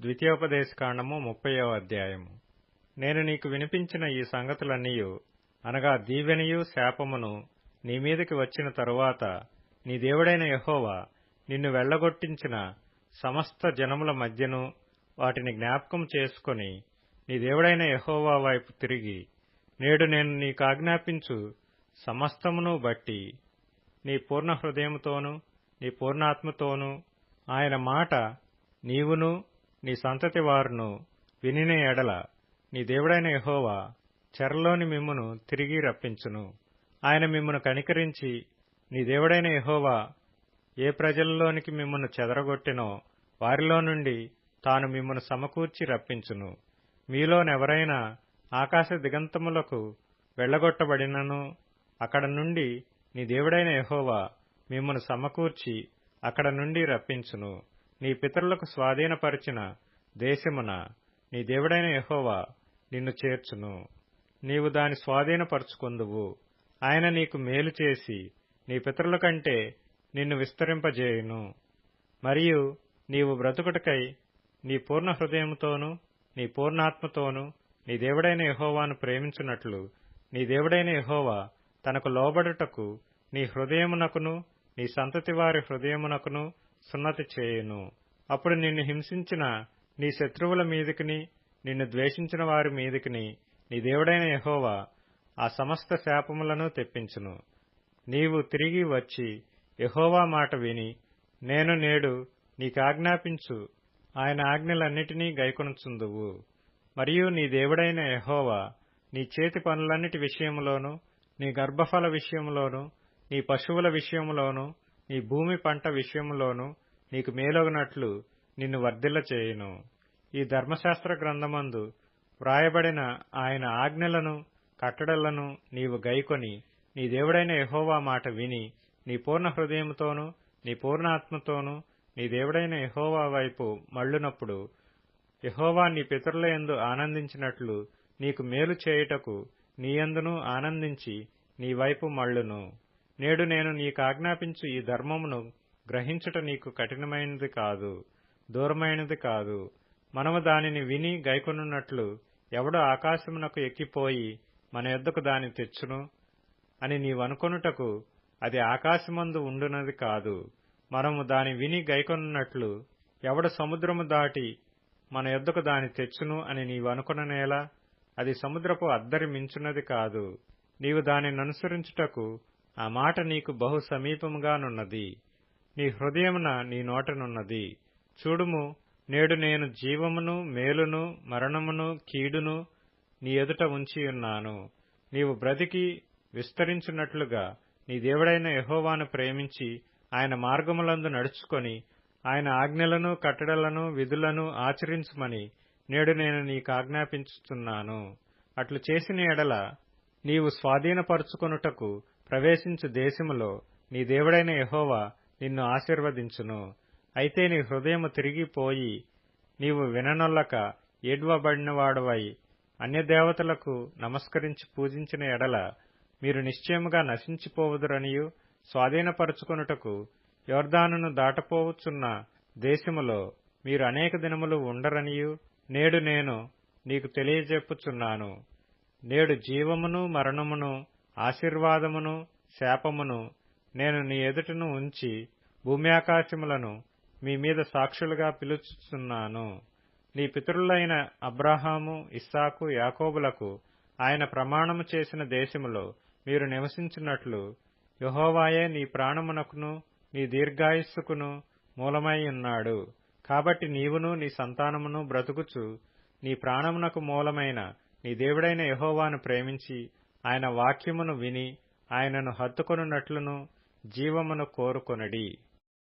ద్వితీయోపదేశకాండము ముప్పయో అధ్యాయము. నేను నీకు వినిపించిన ఈ సంగతులన్నీయు అనగా దీవెనయు శాపమును నీ మీదకి వచ్చిన తరువాత నీ దేవుడైన యహోవా నిన్ను వెళ్ళగొట్టించిన సమస్త జనముల మధ్యను వాటిని జ్ఞాపకం చేసుకొని నీ దేవుడైన యహోవా వైపు తిరిగి నేడు నేను నీకాజ్ఞాపించు సమస్తమును బట్టి నీ పూర్ణ హృదయముతోనూ నీ పూర్ణాత్మతోనూ ఆయన మాట నీవును నీ సంతతి వారును వినిన ఎడల నీ దేవుడైన యహోవా చెరలోని మిమ్మును తిరిగి రప్పించును. ఆయన మిమ్మును కనికరించి నీ దేవుడైన యహోవా ఏ ప్రజలలోనికి మిమ్మును చెదరగొట్టినో వారిలో నుండి తాను మిమ్మును సమకూర్చి రప్పించును. మీలోనెవరైనా ఆకాశ దిగంతములకు వెళ్ళగొట్టబడినను అక్కడ నుండి నీ దేవుడైన యహోవా మిమ్మును సమకూర్చి అక్కడ నుండి రప్పించును. నీ పితరులకు స్వాధీనపరిచిన దేశమున నీ దేవుడైన యహోవా నిన్ను చేర్చును. నీవు దాని స్వాధీనపరుచుకొందువు. ఆయన నీకు మేలు చేసి నీ పితరుల కంటే నిన్ను విస్తరింపజేయును. మరియు నీవు బ్రతుకుటకై నీ పూర్ణ హృదయముతోనూ నీ పూర్ణాత్మతోనూ నీ దేవుడైన యహోవాను ప్రేమించున్నట్లు నీ దేవుడైన యహోవా తనకు లోబడుటకు నీ హృదయమునకును నీ సంతతి వారి హృదయమునకును సున్నతి చేయును. అప్పుడు నిన్ను హింసించిన నీ శత్రువుల మీదికిని నిన్ను ద్వేషించిన వారి మీదికిని నీ దేవుడైన యహోవా ఆ సమస్త శాపములను తెప్పించును. నీవు తిరిగి వచ్చి యహోవా మాట విని నేను నేడు నీకాజ్ఞాపించు. ఆయన ఆజ్ఞలన్నిటినీ గైకొనుచుందువు. మరియు నీ దేవుడైన యహోవా నీ చేతి పనులన్నిటి విషయములోను నీ గర్భఫల విషయములోను నీ పశువుల విషయములోను నీ భూమి పంట విషయములోను నీకు మేలొగనట్లు నిన్ను వర్ధిల్ల చేయును. ఈ ధర్మశాస్త్ర గ్రంథమందు వ్రాయబడిన ఆయన ఆజ్ఞలను కట్టడలను నీవు గైకొని నీ దేవుడైన యహోవా మాట విని నీ పూర్ణ హృదయముతోనూ నీ పూర్ణాత్మతోనూ నీ దేవుడైన యహోవా వైపు మళ్ళునప్పుడు యహోవా నీ పితరుల యందు ఆనందించినట్లు నీకు మేలు చేయుటకు నీయందును ఆనందించి నీ వైపు మళ్ళును. నేడు నేను నీకాజ్ఞాపించు ఈ ధర్మమును గ్రహించుట నీకు కఠినమైనది కాదు దూరమైనది కాదు. మనము దానిని విని గైకొనున్నట్లు ఎవడు ఆకాశమునకు ఎక్కిపోయి మన యొద్దకు దాని తెచ్చును అని నీవనుకొనుటకు అది ఆకాశమందు ఉండునది కాదు. మనము దాని విని గైకొనున్నట్లు ఎవడు సముద్రము దాటి మన యొద్దకు దాని తెచ్చును అని నీవనుకొననేలా అది సముద్రపు అద్దరి మించున్నది కాదు. నీవు దానిని అనుసరించుటకు ఆ మాట నీకు బహు సమీపముగానున్నది. నీ హృదయమున నీ నోటనున్నది. చూడుము నేడు నేను జీవమును మేలును మరణమును కీడును నీ ఎదుట ఉంచియున్నాను. నీవు బ్రతికి విస్తరించున్నట్లుగా నీ దేవుడైన యహోవాను ప్రేమించి ఆయన మార్గములందు నడుచుకొని ఆయన ఆజ్ఞలను కట్టడలను విధులను ఆచరించుమని నేడు నేను నీకు ఆజ్ఞాపించుతున్నాను అట్లు చేసిన ఎడల నీవు స్వాధీనపరుచుకొనుటకు ప్రవేశించు దేశములో నీ దేవుడైన యెహోవా నిన్ను ఆశీర్వదించును. అయితే నీ హృదయము తిరిగిపోయి నీవు విననొల్లక ఏడ్వబడినవాడవై అన్యదేవతలకు నమస్కరించి పూజించిన ఎడల మీరు నిశ్చయముగా నశించిపోవుదురనియు స్వాధీనపరుచుకొనుటకు యోర్దానును దాటపోవచ్చున్న దేశములో మీరు అనేక దినములు ఉండరనియు నేడు నేను నీకు తెలియజెప్పుచున్నాను. నేడు జీవమును మరణమును ఆశీర్వాదమును శాపమును నేను నీ ఎదుటను ఉంచి భూమి ఆకాశములను మీ మీద సాక్షులుగా పిలుచుచున్నాను. నీ పితరులైన అబ్రాహాము ఇస్సాకు యాకోబులకు ఆయన ప్రమాణము చేసిన దేశములో మీరు నివసించినట్లు యహోవాయే నీ ప్రాణమునకును నీ దీర్ఘాయుస్సుకును మూలమై ఉన్నాడు. కాబట్టి నీవును నీ సంతానమును బ్రతుకుచు నీ ప్రాణమునకు మూలమైన నీ దేవుడైన యహోవాను ప్రేమించి ఆయన వాక్యమును విని ఆయనను హత్తుకొనున్నట్లును జీవమును కోరుకొనడి.